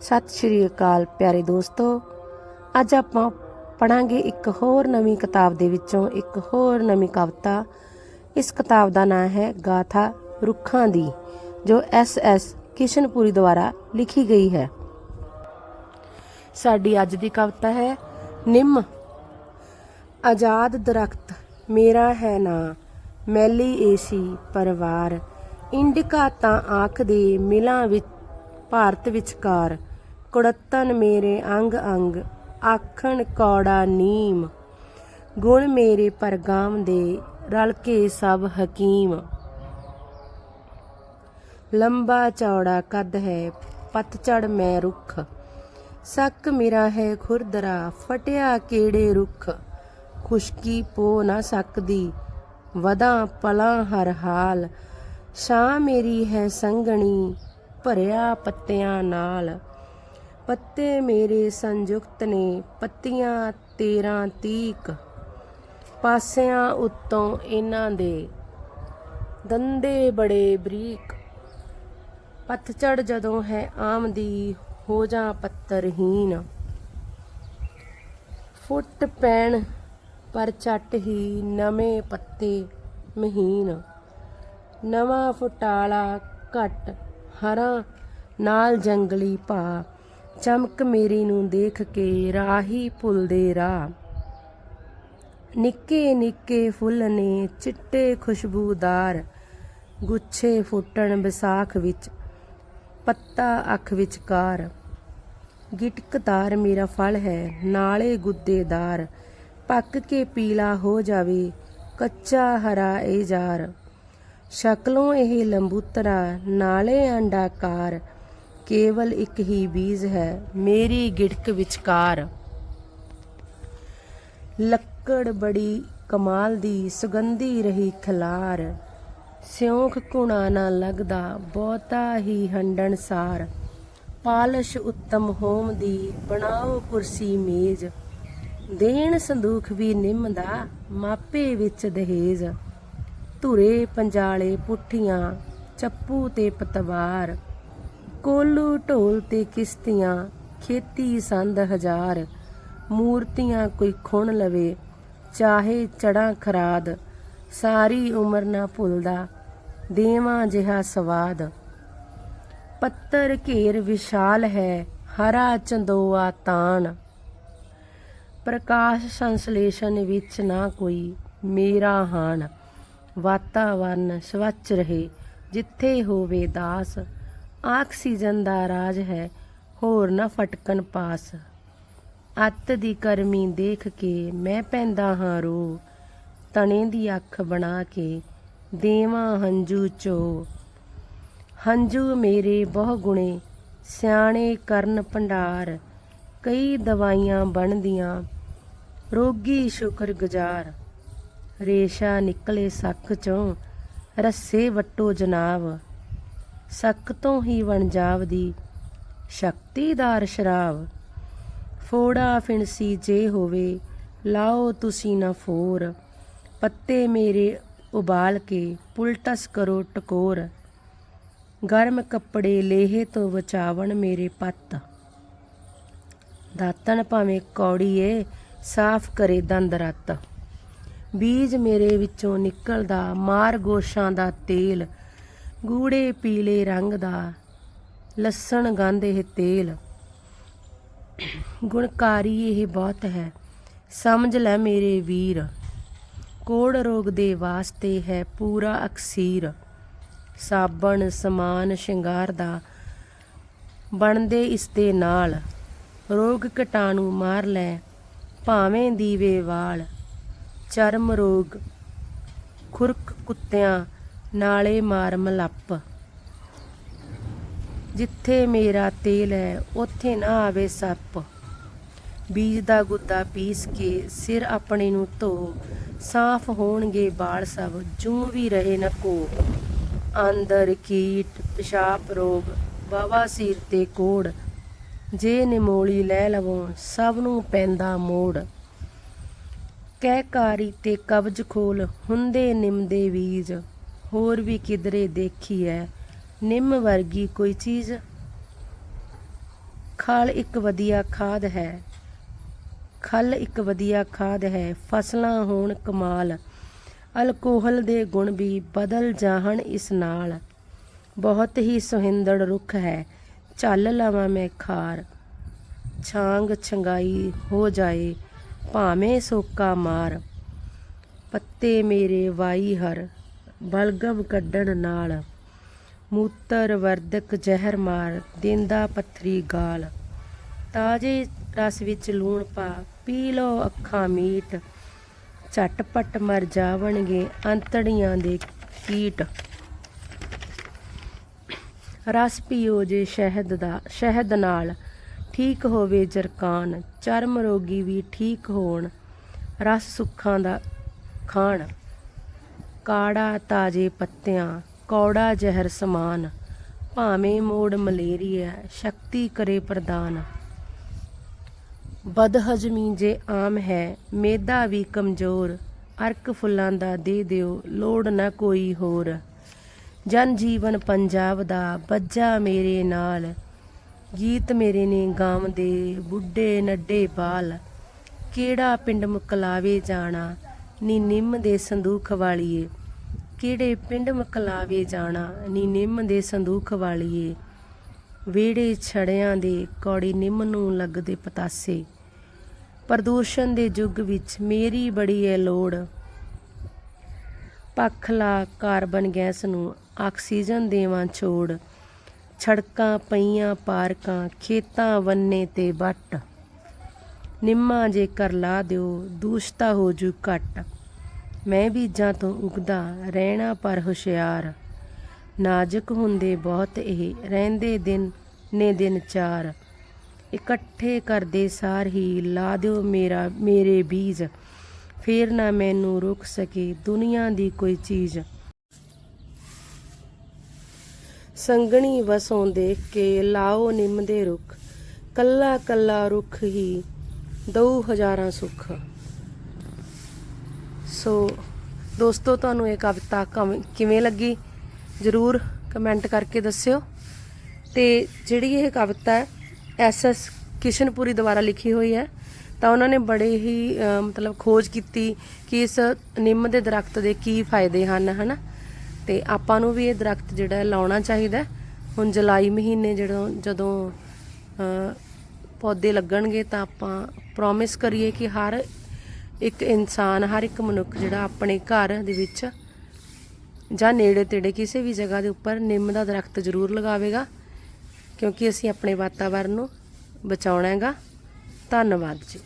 ਸਤਿ ਸ਼੍ਰੀ ਅਕਾਲ ਪਿਆਰੇ ਦੋਸਤੋ। ਅੱਜ ਆਪਾਂ ਪੜਾਂਗੇ ਇੱਕ ਹੋਰ ਨਵੀਂ ਕਿਤਾਬ ਦੇ ਵਿੱਚੋਂ ਇੱਕ ਹੋਰ ਨਵੀਂ ਕਵਿਤਾ। ਇਸ ਕਿਤਾਬ ਦਾ ਨਾਮ ਹੈ ਗਾਥਾ ਰੁੱਖਾਂ ਦੀ, ਜੋ ਐਸ ਐਸ ਕਿਸ਼ਨਪੁਰੀ ਦੁਆਰਾ ਲਿਖੀ ਗਈ ਹੈ। ਸਾਡੀ ਅੱਜ ਦੀ ਕਵਿਤਾ ਹੈ, ਨਿੰਮ। ਆਜ਼ਾਦ ਦਰਖਤ, ਮੇਰਾ ਹੈ ਨਾ, ਮੈਲੀ ਏਸੀ ਪਰਿਵਾਰ। ਇੰਡਿਕਾ ਤਾਂ ਆਖ ਦੇ ਮਿਲਾਂ ਵਿੱਚ, ਭਾਰਤ ਵਿਚਕਾਰ। ਕੁੜੱਤਨ ਮੇਰੇ ਅੰਗ ਅੰਗ, ਆਖਣ ਕੌੜਾ ਨੀਮ। ਗੁਣ ਮੇਰੇ ਪਰਗਾਮ ਦੇ, ਰਲ ਕੇ ਸਭ ਹਕੀਮ। ਲੰਬਾ ਚੌੜਾ ਕੱਦ ਹੈ ਪਤਝੜ ਮੈਂ ਰੁੱਖ। ਸੱਕ ਮੇਰਾ ਹੈ ਖੁਰਦਰਾ, ਫਟਿਆ ਕਿਹੜੇ ਰੁੱਖ। ਖੁਸ਼ਕੀ ਪੋ ਨਾ ਸਕਦੀ ਵਦਾਂ ਪਲਾਂ ਹਰ ਹਾਲ। ਛਾਂ ਮੇਰੀ ਹੈ ਸੰਗਣੀ ਭਰਿਆ ਪੱਤਿਆਂ ਨਾਲ। ਪੱਤੇ ਮੇਰੇ ਸੰਯੁਕਤ ਨੇ ਪੱਤੀਆਂ 13 ਤੀਕ। ਪਾਸਿਆਂ ਉੱਤੋਂ ਇਹਨਾਂ ਦੇ ਦੰਦੇ ਬੜੇ ਬਰੀਕ। ਪਤਝੜ ਜਦੋਂ ਹੈ ਆਮਦੀ ਹੋ ਜਾ ਪੱਤਰਹੀਨ ਫੁੱਟ ਪੈਣ ਪਰ ਚੱਟ ਹੀ ਨਵੇਂ ਪੱਤੇ ਮਹੀਨ। ਨਵਾਂ ਫੁਟਾਲਾ ਘਟ ਹਰਾ ਨਾਲ ਜੰਗਲੀ ਭਾ ਚਮਕ ਮੇਰੀ ਨੂੰ ਦੇਖ ਕੇ ਰਾਹੀ ਭੁੱਲਦੇ ਰਾਹ। ਨਿੱਕੇ ਨਿੱਕੇ ਫੁੱਲ ਨੇ ਚਿੱਟੇ ਖੁਸ਼ਬੂਦਾਰ, ਗੁੱਛੇ ਫੁੱਟਣ ਵਿਸਾਖ ਵਿੱਚ, ਪੱਤਾ ਅੱਖ ਵਿਚਕਾਰ। ਗਿਟਕਦਾਰ ਮੇਰਾ ਫਲ ਹੈ, ਨਾਲੇ ਗੁੱਦੇਦਾਰ ਪੱਕ ਕੇ ਪੀਲਾ ਹੋ ਜਾਵੇ, ਕੱਚਾ ਹਰਾ ਇਹ ਜਾਰ। ਸ਼ਕਲੋਂ ਇਹ ਲੰਬੂਤਰਾ, ਨਾਲੇ ਅੰਡਾਕਾਰ। ਕੇਵਲ ਇੱਕ ਹੀ ਬੀਜ ਹੈ, ਮੇਰੀ ਗਿੜਕ ਵਿਚਕਾਰ। ਲੱਕੜ ਬੜੀ ਕਮਾਲ ਦੀ, ਸੁਗੰਧੀ ਰਹੀ ਖਲਾਰ। ਸਿਉਂਖ ਕੁਣਾ ਨਾ ਲੱਗਦਾ, ਬਹੁਤਾ ਹੀ ਹੰਡਣ ਸਾਰ। ਪਾਲਸ਼ ਉੱਤਮ ਹੋਮ ਦੀ, ਬਣਾਓ ਕੁਰਸੀ ਮੇਜ਼। ਦੇਣ ਸੰਦੂਖ ਵੀ ਨਿੰਮ ਦਾ, ਮਾਪੇ ਵਿੱਚ ਦਹੇਜ। ਧੁਰੇ ਪੰਜਾਲੇ ਪੁੱਠੀਆਂ, ਚੱਪੂ ਤੇ ਪਤਵਾਰ। ਕੋਲੂ ਢੋਲ ਤੇ ਕਿਸ਼ਤੀਆਂ, ਖੇਤੀ ਸੰਦ ਹਜ਼ਾਰ, ਮੂਰਤੀਆਂ ਕੋਈ ਖੁਣ ਲਵੇ, ਚਾਹੇ ਚੜਾ ਖਰਾਦ, ਸਾਰੀ ਉਮਰ ਨਾ ਭੁੱਲਦਾ, ਦੇਵਾਂ ਜਿਹਾ ਸਵਾਦ। ਪੱਤਰ ਘੇਰ ਵਿਸ਼ਾਲ ਹੈ, ਹਰਾ ਚੰਦੋਆ ਤਾਣ। ਪ੍ਰਕਾਸ਼ ਸੰਸਲੇਸ਼ਨ ਵਿੱਚ ਨਾ ਕੋਈ ਮੇਰਾ ਹਾਨ ਵਾਤਾਵਰਨ ਸਵੱਛ ਰਹੇ, ਜਿੱਥੇ ਹੋਵੇ ਦਾਸ। ਆਕਸੀਜਨ ਦਾ ਰਾਜ ਹੈ, ਹੋਰ ਨਾ ਫਟਕਣ ਪਾਸ। ਅੱਤ ਦੀ ਕਰਮੀ ਦੇਖ ਕੇ ਮੈਂ ਪੈਂਦਾ ਹਾਂ ਰੋ। ਤਣੇ ਦੀ ਅੱਖ ਬਣਾ ਕੇ ਦੇਵਾਂ ਹੰਝੂ ਚੋ। ਹੰਝੂ ਮੇਰੇ ਬਹੁ ਗੁਣੇ, ਸਿਆਣੇ ਕਰਨ ਭੰਡਾਰ। ਕਈ ਦਵਾਈਆਂ ਬਣਦੀਆਂ, ਰੋਗੀ ਸ਼ੁਕਰ ਗੁਜ਼ਾਰ ਰੇਸ਼ਾ ਨਿਕਲੇ ਸੱਕ ਚੋਂ, ਰੱਸੇ ਵੱਟੋ ਜਨਾਬ। ਸੱਕ ਤੋਂ ਹੀ ਵਣਜਾਵ ਦੀ ਸ਼ਕਤੀਦਾਰ ਸ਼ਰਾਬ ਫੋੜਾ ਫਿਣਸੀ ਜੇ ਹੋਵੇ, ਲਾਓ ਤੁਸੀਂ ਨਾ ਫੋਰ। ਪੱਤੇ ਮੇਰੇ ਉਬਾਲ ਕੇ ਪੁਲਟਸ ਕਰੋ ਟਕੋਰ। ਗਰਮ ਕੱਪੜੇ ਲੇਹੇ ਤੋਂ ਬਚਾਵਣ ਮੇਰੇ ਪੱਤ। ਦਾਤਣ ਭਾਵੇਂ ਕੌੜੀ ਏ ਸਾਫ਼ ਕਰੇ ਦੰਦ ਰੱਤ। ਬੀਜ ਮੇਰੇ ਵਿੱਚੋਂ ਨਿਕਲਦਾ, ਮਾਰ ਗੋਸ਼ਾਂ ਦਾ ਤੇਲ। ਗੂੜੇ ਪੀਲੇ ਰੰਗ ਦਾ, ਲਸਣ ਗੰਧ ਇਹ ਤੇਲ। ਗੁਣਕਾਰੀ ਇਹ ਬਹੁਤ ਹੈ, ਸਮਝ ਲੈ ਮੇਰੇ ਵੀਰ। ਕੋੜ ਰੋਗ ਦੇ ਵਾਸਤੇ ਹੈ ਪੂਰਾ ਅਕਸੀਰ। ਸਾਬਣ ਸਮਾਨ ਸ਼ਿੰਗਾਰ ਦਾ ਬਣਦੇ ਇਸ ਦੇ ਨਾਲ। ਰੋਗ ਕਟਾਣੂ ਮਾਰ ਲੈ, ਭਾਵੇਂ ਦੀਵੇ ਵਾਲ। ਚਰਮ ਰੋਗ ਖੁਰਕ ਕੁੱਤਿਆਂ ਨਾਲੇ ਮਾਰ ਮਲੱਪ ਜਿੱਥੇ ਮੇਰਾ ਤੇਲ ਹੈ, ਉੱਥੇ ਨਾ ਆਵੇ ਸੱਪ। ਬੀਜ ਦਾ ਗੁੱਦਾ ਪੀਸ ਕੇ ਸਿਰ ਆਪਣੇ ਨੂੰ ਧੋ। ਸਾਫ਼ ਹੋਣਗੇ ਬਾਲ ਸਭ, ਜੂ ਵੀ ਰਹੇ ਨਾ ਕੋ ਅੰਦਰ ਕੀਟ, ਪਿਸ਼ਾਬ, ਰੋਗ ਸਿਰ ਤੇ ਕੋੜ। ਜੇ ਨਿਮੋਲੀ ਲੈ ਲਵੋ, ਸਭ ਨੂੰ ਪੈਂਦਾ ਮੋੜ। ਕਹਿਕਾਰੀ ਤੇ ਕਬਜ ਖੋਲ, ਹੁੰਦੇ ਨਿੰਮ ਦੇ ਬੀਜ। ਹੋਰ ਵੀ ਕਿਧਰੇ ਦੇਖੀ ਐ। ਨਿੰਮ ਵਰਗੀ ਕੋਈ ਚੀਜ਼। ਖਲ ਇੱਕ ਵਧੀਆ ਖਾਦ ਹੈ। ਖਲ ਇੱਕ ਵਧੀਆ ਖਾਦ ਹੈ। ਫਸਲਾਂ ਹੋਣ ਕਮਾਲ। ਅਲਕੋਹਲ ਦੇ ਗੁਣ ਵੀ ਬਦਲ ਜਾਹਣ ਇਸ ਨਾਲ। ਬਹੁਤ ਹੀ ਸੁਹਿੰਦੜ ਰੁੱਖ ਹੈ। ਚੱਲ ਲਵਾਂ ਮੈਂ ਖਾਰ। ਛਾਂਗ ਛੰਗਾਈ ਹੋ ਜਾਏ, ਭਾਵੇਂ ਸੋਕਾ ਮਾਰ। ਪੱਤੇ ਮੇਰੇ ਵਾਈ ਹਰ। ਬਲਗਮ ਕੱਢਣ ਨਾਲ। ਮੂਤਰ ਵਰਦਕ ਜ਼ਹਿਰ ਮਾਰ ਦਿੰਦਾ ਪੱਥਰੀ ਗਾਲ। ਤਾਜੇ ਰਸ ਵਿੱਚ ਲੂਣ ਪਾ, ਪੀ ਲਓ ਅੱਖਾਂ ਮੀਟ। ਝਟਪਟ ਮਰ ਜਾਵਣਗੇ ਅੰਤੜੀਆਂ ਦੇ ਕੀਟ। ਰਸ ਪੀਓ ਜੇ ਸ਼ਹਿਦ ਦਾ, ਸ਼ਹਿਦ ਨਾਲ। ਠੀਕ ਹੋਵੇ ਜਰਕਾਨ, ਚਰਮ ਰੋਗੀ ਵੀ ਠੀਕ ਹੋਣ। ਰਸ ਸੁੱਖਾਂ ਦਾ ਖਾਣ। ਕਾੜਾ ਤਾਜੇ ਪੱਤਿਆਂ, ਕੌੜਾ ਜ਼ਹਿਰ ਸਮਾਨ, ਭਾਵੇਂ ਮੋੜ ਮਲੇਰੀਆ ਸ਼ਕਤੀ ਕਰੇ ਪ੍ਰਦਾਨ। ਬਦਹਜਮੀ ਜੇ ਆਮ ਹੈ, ਮੇਦਾ ਵੀ ਕਮਜ਼ੋਰ, ਅਰਕ ਫੁੱਲਾਂ ਦਾ ਦੇ ਦਿਓ, ਲੋੜ ਨਾ ਕੋਈ ਹੋਰ। ਜਨ ਜੀਵਨ ਪੰਜਾਬ ਦਾ ਬੱਜਾ ਮੇਰੇ ਨਾਲ। ਗੀਤ ਮੇਰੇ ਨੇ ਗਾਉਂਦੇ ਬੁੱਢੇ ਨੱਡੇ ਬਾਲ। ਕਿਹੜਾ ਪਿੰਡ ਮੁਕਲਾਵੇ ਜਾਣਾ, ਨੀ ਨਿੰਮ ਦੇ ਸੰਦੂਖ ਵਾਲੀਏ। ਕਿਹੜੇ ਪਿੰਡ ਮਕਲਾਵੇ ਜਾਣਾ? ਨੀ ਨਿੰਮ ਦੇ ਸੰਦੂਖ ਵਾਲੀਏ। ਵਿਹੜੇ ਛੜਿਆਂ ਦੇ ਕੌੜੀ ਨਿੰਮ ਨੂੰ ਲੱਗਦੇ ਪਤਾਸੇ। ਪ੍ਰਦੂਸ਼ਣ ਦੇ ਯੁੱਗ ਵਿੱਚ ਮੇਰੀ ਬੜੀ ਹੈ ਲੋੜ। ਪਖਲਾ ਕਾਰਬਨ ਗੈਸ ਨੂੰ, ਆਕਸੀਜਨ ਦੇਵਾਂ ਛੋੜ। ਛੜਕਾਂ ਪਈਆਂ ਪਾਰਕਾਂ, ਖੇਤਾਂ ਵੰਨੇ ਤੇ ਵੱਟ। ਨਿੰਮਾ ਜੇ ਕਰ ਲਾ ਦਿਓ, ਦੂਸ਼ਤਾ ਹੋ ਜੂ ਘਟ। ਮੈਂ ਬੀਜਾਂ ਤੋਂ ਉਗਦਾ ਰਹਿਣਾ ਪਰ ਹੁਸ਼ਿਆਰ। ਨਾਜ਼ੁਕ ਹੁੰਦੇ ਬਹੁਤ ਇਹ, ਰਹਿੰਦੇ ਦਿਨ ਨੇ ਦਿਨ ਚਾਰ। ਇਕੱਠੇ ਕਰਦੇ ਸਾਰ ਹੀ ਲਾ ਦਿਓ ਮੇਰਾ, ਮੇਰੇ ਬੀਜ। ਫੇਰ ਨਾ ਮੈਨੂੰ ਰੁਕ ਸਕੇ ਦੁਨੀਆ ਦੀ ਕੋਈ ਚੀਜ਼। ਸੰਗਣੀ ਵਸੋਂ ਦੇਖ ਕੇ ਲਾਓ ਨਿੰਮ ਦੇ ਰੁੱਖ। ਕੱਲਾ ਕੱਲਾ ਰੁੱਖ ਹੀ ਦਊ ਹਜ਼ਾਰਾਂ ਸੁੱਖ। ਸੋ ਦੋਸਤੋ, ਤੁਹਾਨੂੰ ਇਹ ਕਵਿਤਾ ਕਮ- ਕਿਵੇਂ ਲੱਗੀ? ਜਰੂਰ ਕਮੈਂਟ ਕਰਕੇ ਦੱਸਿਓ। ਤੇ ਜਿਹੜੀ ਇਹ ਕਵਿਤਾ ਹੈ ਐਸਐਸ ਕਿਸ਼ਨਪੁਰੀ ਦੁਆਰਾ ਲਿਖੀ ਹੋਈ ਹੈ, ਤਾਂ ਉਹਨਾਂ ਨੇ ਬੜੇ ਹੀ ਮਤਲਬ ਖੋਜ ਕੀਤੀ ਕਿ ਇਸ ਨਿੰਮ ਦੇ ਦਰਖਤ ਦੇ ਕੀ ਫਾਇਦੇ ਹਨ, ਹਨਾ? ਤੇ ਆਪਾਂ ਨੂੰ ਵੀ ਇਹ ਦਰਖਤ ਜਿਹੜਾ ਲਾਉਣਾ ਚਾਹੀਦਾ ਹੁਣ ਜੁਲਾਈ ਮਹੀਨੇ ਜਦੋਂ ਜਦੋਂ ਪੌਦੇ ਲੱਗਣਗੇ, ਤਾਂ ਆਪਾਂ ਪ੍ਰੋਮਿਸ ਕਰੀਏ ਕਿ ਹਰ ਇੱਕ ਇਨਸਾਨ, ਹਰ ਇੱਕ ਮਨੁੱਖ ਜਿਹੜਾ ਆਪਣੇ ਘਰ ਦੇ ਵਿੱਚ ਜਾਂ ਨੇੜੇ ਤੇੜੇ ਕਿਸੇ ਵੀ ਜਗ੍ਹਾ ਦੇ ਉੱਪਰ ਨਿੰਮ ਦਾ ਦਰਖਤ ਜ਼ਰੂਰ ਲਗਾਵੇਗਾ, ਕਿਉਂਕਿ ਅਸੀਂ ਆਪਣੇ ਵਾਤਾਵਰਨ ਨੂੰ ਬਚਾਉਣਾ ਹੈਗਾ। ਧੰਨਵਾਦ ਜੀ।